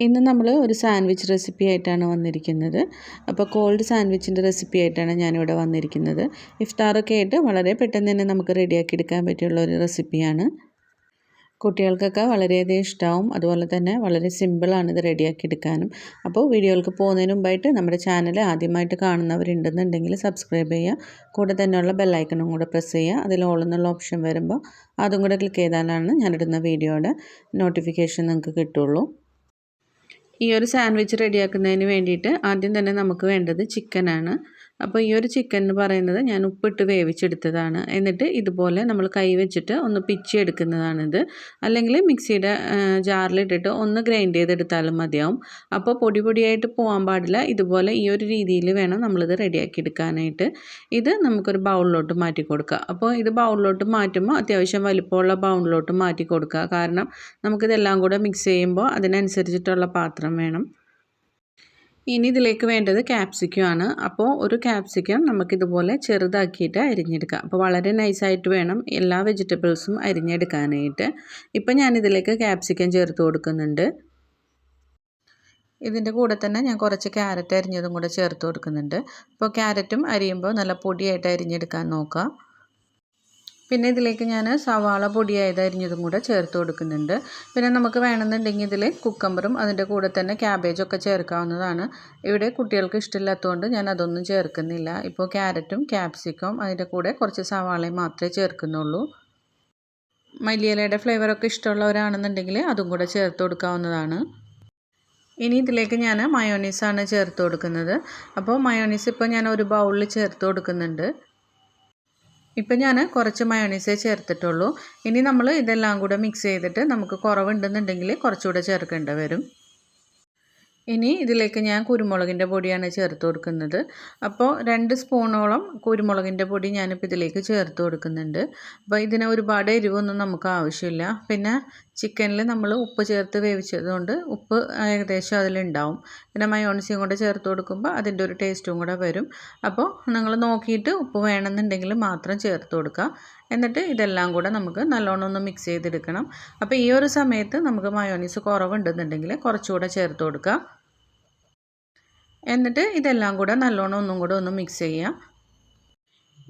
ഇന്ന് നമ്മൾ ഒരു സാൻഡ്വിച്ച് റെസിപ്പി ആയിട്ടാണ് വന്നിരിക്കുന്നത്. അപ്പോൾ കോൾഡ് സാൻഡ്വിച്ചിന്റെ റെസിപ്പി ആയിട്ടാണ് ഞാനിവിടെ വന്നിരിക്കുന്നത്. ഇഫ്താറൊക്കെ ആയിട്ട് വളരെ പെട്ടെന്ന് തന്നെ നമുക്ക് റെഡിയാക്കി എടുക്കാൻ പറ്റിയുള്ള ഒരു റെസിപ്പിയാണ്. കുട്ടികൾക്കൊക്കെ വളരെയധികം ഇഷ്ടമാവും അതുപോലെ തന്നെ വളരെ സിമ്പിളാണ് ഇത് റെഡിയാക്കി എടുക്കാനും. അപ്പോൾ വീഡിയോകൾക്ക് പോകുന്നതിന് മുമ്പായിട്ട് നമ്മുടെ ചാനൽ ആദ്യമായിട്ട് കാണുന്നവരുണ്ടെന്നുണ്ടെങ്കിൽ സബ്സ്ക്രൈബ് ചെയ്യുക. കൂടെ തന്നെയുള്ള ബെല്ലൈക്കണും കൂടെ പ്രസ് ചെയ്യുക. അതിൽ ഓൾ എന്നുള്ള ഓപ്ഷൻ വരുമ്പോൾ അതും കൂടെ ക്ലിക്ക് ചെയ്താലാണ് ഞാനിടുന്ന വീഡിയോയുടെ നോട്ടിഫിക്കേഷൻ നിങ്ങൾക്ക് കിട്ടുള്ളൂ. ഈ ഒരു സാൻഡ്വിച്ച് റെഡിയാക്കുന്നതിന് വേണ്ടിയിട്ട് ആദ്യം തന്നെ നമുക്ക് വേണ്ടത് ചിക്കനാണ്. അപ്പോൾ ഈ ഒരു ചിക്കൻ എന്ന് പറയുന്നത് ഞാൻ ഉപ്പിട്ട് വേവിച്ചെടുത്തതാണ്. എന്നിട്ട് ഇതുപോലെ നമ്മൾ കൈ വെച്ചിട്ട് ഒന്ന് പിച്ചി എടുക്കുന്നതാണിത്. അല്ലെങ്കിൽ മിക്സിയുടെ ജാറിലിട്ടിട്ട് ഒന്ന് ഗ്രൈൻഡ് ചെയ്തെടുത്താലും മതിയാവും. അപ്പോൾ പൊടി പൊടിയായിട്ട് പോകാൻ പാടില്ല. ഇതുപോലെ ഈ ഒരു രീതിയിൽ വേണം നമ്മളിത് റെഡിയാക്കി എടുക്കാനായിട്ട്. ഇത് നമുക്കൊരു ബൗളിലോട്ട് മാറ്റി കൊടുക്കുക അപ്പോൾ ഇത് ബൗളിലോട്ട് മാറ്റുമ്പോൾ അത്യാവശ്യം വലിപ്പമുള്ള ബൗളിലോട്ട് മാറ്റി കൊടുക്കുക കാരണം നമുക്കിതെല്ലാം കൂടെ മിക്സ് ചെയ്യുമ്പോൾ അതിനനുസരിച്ചിട്ടുള്ള പാത്രം വേണം. ഇനി ഇതിലേക്ക് വേണ്ടത് ക്യാപ്സിക്കം ആണ്. അപ്പോൾ ഒരു ക്യാപ്സിക്കം നമുക്കിതുപോലെ ചെറുതാക്കിയിട്ട് അരിഞ്ഞെടുക്കാം. അപ്പോൾ വളരെ നൈസായിട്ട് വേണം എല്ലാ വെജിറ്റബിൾസും അരിഞ്ഞെടുക്കാനായിട്ട്. ഇപ്പം ഞാനിതിലേക്ക് ക്യാപ്സിക്കം ചേർത്ത് കൊടുക്കുന്നുണ്ട്. ഇതിന്റെ കൂടെ തന്നെ ഞാൻ കുറച്ച് ക്യാരറ്റ് അരിഞ്ഞതും കൂടെ ചേർത്ത് കൊടുക്കുന്നുണ്ട്. അപ്പോൾ ക്യാരറ്റും അരിയുമ്പോൾ നല്ല പൊടിയായിട്ട് അരിഞ്ഞെടുക്കാൻ നോക്കാം. പിന്നെ ഇതിലേക്ക് ഞാൻ സവാള പൊടിയായത് അരിഞ്ഞതും കൂടെ ചേർത്ത് കൊടുക്കുന്നുണ്ട്. പിന്നെ നമുക്ക് വേണമെന്നുണ്ടെങ്കിൽ ഇതിൽ കുക്കമ്പറും അതിന്റെ കൂടെ തന്നെ ക്യാബേജൊക്കെ ചേർക്കാവുന്നതാണ്. ഇവിടെ കുട്ടികൾക്ക് ഇഷ്ടമില്ലാത്തതുകൊണ്ട് ഞാൻ അതൊന്നും ചേർക്കുന്നില്ല. ഇപ്പോൾ ക്യാരറ്റും ക്യാപ്സിക്കും അതിന്റെ കൂടെ കുറച്ച് സവാളയും മാത്രമേ ചേർക്കുന്നുള്ളൂ. മല്ലിയിലയുടെ ഫ്ലേവറൊക്കെ ഇഷ്ടമുള്ളവരാണെന്നുണ്ടെങ്കിൽ അതും കൂടെ ചേർത്ത് കൊടുക്കാവുന്നതാണ്. ഇനി ഇതിലേക്ക് ഞാൻ മയോണീസാണ് ചേർത്ത് കൊടുക്കുന്നത്. അപ്പോൾ മയോണീസ് ഇപ്പോൾ ഞാൻ ഒരു ബൗളിൽ ചേർത്ത് കൊടുക്കുന്നുണ്ട്. ഇപ്പം ഞാൻ കുറച്ച് മയോണൈസേ ചേർത്തിട്ടുള്ളൂ. ഇനി നമ്മൾ ഇതെല്ലാം കൂടെ മിക്സ് ചെയ്തിട്ട് നമുക്ക് കുറവുണ്ടെന്നുണ്ടെങ്കിൽ കുറച്ചുകൂടെ ചേർക്കേണ്ടി വരും. ഇനി ഇതിലേക്ക് ഞാൻ കുരുമുളകിന്റെ പൊടിയാണ് ചേർത്ത് കൊടുക്കുന്നത്. അപ്പോൾ രണ്ട് സ്പൂണോളം കുരുമുളകിന്റെ പൊടി ഞാനിപ്പോൾ ഇതിലേക്ക് ചേർത്ത് കൊടുക്കുന്നുണ്ട്. അപ്പോൾ ഇതിന് ഒരുപാട് എരിവൊന്നും നമുക്ക് ആവശ്യമില്ല. പിന്നെ ചിക്കനിൽ നമ്മൾ ഉപ്പ് ചേർത്ത് വേവിച്ചതുകൊണ്ട് ഉപ്പ് ഏകദേശം അതിലുണ്ടാവും. പിന്നെ മയോണിസിയും കൂടെ ചേർത്ത് കൊടുക്കുമ്പോൾ അതിന്റെ ഒരു ടേസ്റ്റും കൂടെ വരും. അപ്പോൾ നിങ്ങൾ നോക്കിയിട്ട് ഉപ്പ് വേണമെന്നുണ്ടെങ്കിൽ മാത്രം ചേർത്ത് കൊടുക്കുക. എന്നിട്ട് ഇതെല്ലാം കൂടെ നമുക്ക് നല്ലോണം ഒന്ന് മിക്സ് ചെയ്തെടുക്കണം. അപ്പോൾ ഈ ഒരു സമയത്ത് നമുക്ക് മയോണീസ് കുറവുണ്ടെന്നുണ്ടെങ്കിൽ കുറച്ചുകൂടെ ചേർത്ത് കൊടുക്കുക. എന്നിട്ട് ഇതെല്ലാം കൂടെ നല്ലോണം ഒന്നും കൂടെ ഒന്ന് മിക്സ് ചെയ്യാം.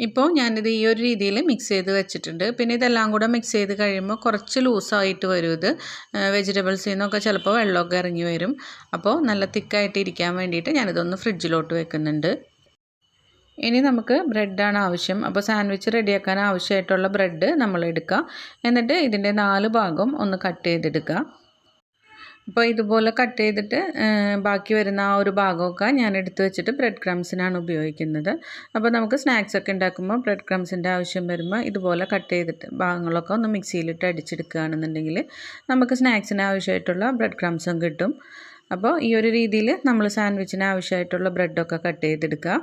ഇപ്പോൾ ഞാനിത് ഈ ഒരു രീതിയിൽ മിക്സ് ചെയ്ത് വെച്ചിട്ടുണ്ട്. പിന്നെ ഇതെല്ലാം കൂടെ മിക്സ് ചെയ്ത് കഴിയുമ്പോൾ കുറച്ച് ലൂസായിട്ട് വരും ഇത്. വെജിറ്റബിൾസിൽ നിന്നൊക്കെ ചിലപ്പോൾ വെള്ളമൊക്കെ ഇറങ്ങി വരും. അപ്പോൾ നല്ല തിക്കായിട്ട് ഇരിക്കാൻ വേണ്ടിയിട്ട് ഞാനിതൊന്ന് ഫ്രിഡ്ജിലോട്ട് വെക്കുന്നുണ്ട്. ഇനി നമുക്ക് ബ്രെഡാണ് ആവശ്യം. അപ്പോൾ സാൻഡ്വിച്ച് റെഡിയാക്കാൻ ആവശ്യമായിട്ടുള്ള ബ്രെഡ് നമ്മൾ എടുക്കുക എന്നിട്ട് ഇതിന്റെ നാല് ഭാഗം ഒന്ന് കട്ട് ചെയ്തെടുക്കുക അപ്പോൾ ഇതുപോലെ കട്ട് ചെയ്തിട്ട് ബാക്കി വരുന്ന ആ ഒരു ഭാഗമൊക്കെ ഞാൻ എടുത്തു വെച്ചിട്ട് ബ്രെഡ് ക്രംസിനാണ് ഉപയോഗിക്കുന്നത്. അപ്പോൾ നമുക്ക് സ്നാക്സ് ഒക്കെ ഉണ്ടാക്കുമ്പോൾ ബ്രെഡ് ക്രംസിന്റെ ആവശ്യം വരുമ്പോൾ ഇതുപോലെ കട്ട് ചെയ്തിട്ട് ഭാഗങ്ങളൊക്കെ ഒന്ന് മിക്സിയിലിട്ട് അടിച്ചെടുക്കുകയാണെന്നുണ്ടെങ്കിൽ നമുക്ക് സ്നാക്സിന് ആവശ്യമായിട്ടുള്ള ബ്രെഡ് ക്രംസും കിട്ടും. അപ്പോൾ ഈ ഒരു രീതിയിൽ നമ്മൾ സാൻഡ്വിച്ചിന് ആവശ്യമായിട്ടുള്ള ബ്രെഡൊക്കെ കട്ട് ചെയ്തെടുക്കുക.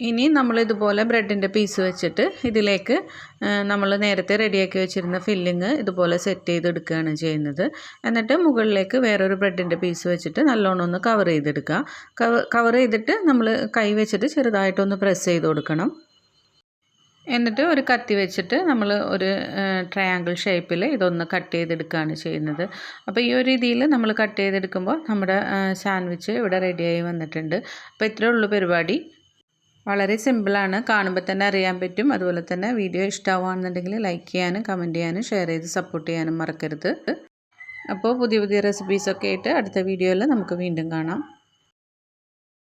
ഇനി നമ്മൾ ഇതുപോലെ ബ്രെഡിന്റെ പീസ് വെച്ചിട്ട് ഇതിലേക്ക് നമ്മൾ നേരത്തെ റെഡിയാക്കി വെച്ചിരുന്ന ഫില്ലിങ് ഇതുപോലെ സെറ്റ് ചെയ്തെടുക്കുകയാണ് ചെയ്യുന്നത്. എന്നിട്ട് മുകളിലേക്ക് വേറൊരു ബ്രെഡിന്റെ പീസ് വെച്ചിട്ട് നല്ലോണം ഒന്ന് കവർ ചെയ്തെടുക്കുക. കവർ ചെയ്തിട്ട് നമ്മൾ കൈ വെച്ചിട്ട് ചെറുതായിട്ടൊന്ന് പ്രസ് ചെയ്ത് കൊടുക്കണം. എന്നിട്ട് ഒരു കത്തി വെച്ചിട്ട് നമ്മൾ ഒരു ട്രയാങ്കിൾ ഷേപ്പിൽ ഇതൊന്ന് കട്ട് ചെയ്തെടുക്കുകയാണ് ചെയ്യുന്നത്. അപ്പോൾ ഈ ഒരു രീതിയിൽ നമ്മൾ കട്ട് ചെയ്തെടുക്കുമ്പോൾ നമ്മുടെ സാൻഡ്വിച്ച് ഇവിടെ റെഡിയായി വന്നിട്ടുണ്ട്. അപ്പോൾ ഇത്രയേ ഉള്ളൂ പരിപാടി. വളരെ സിമ്പിളാണ്. കാണുമ്പോൾ തന്നെ അറിയാൻ പറ്റും. അതുപോലെ തന്നെ വീഡിയോ ഇഷ്ടമാവുകയാണെന്നുണ്ടെങ്കിൽ ലൈക്ക് ചെയ്യാനും കമന്റ് ചെയ്യാനും ഷെയർ ചെയ്ത് സപ്പോർട്ട് ചെയ്യാനും മറക്കരുത്. അപ്പോൾ പുതിയ പുതിയ റെസിപ്പീസൊക്കെ ആയിട്ട് അടുത്ത വീഡിയോയിൽ നമുക്ക് വീണ്ടും കാണാം.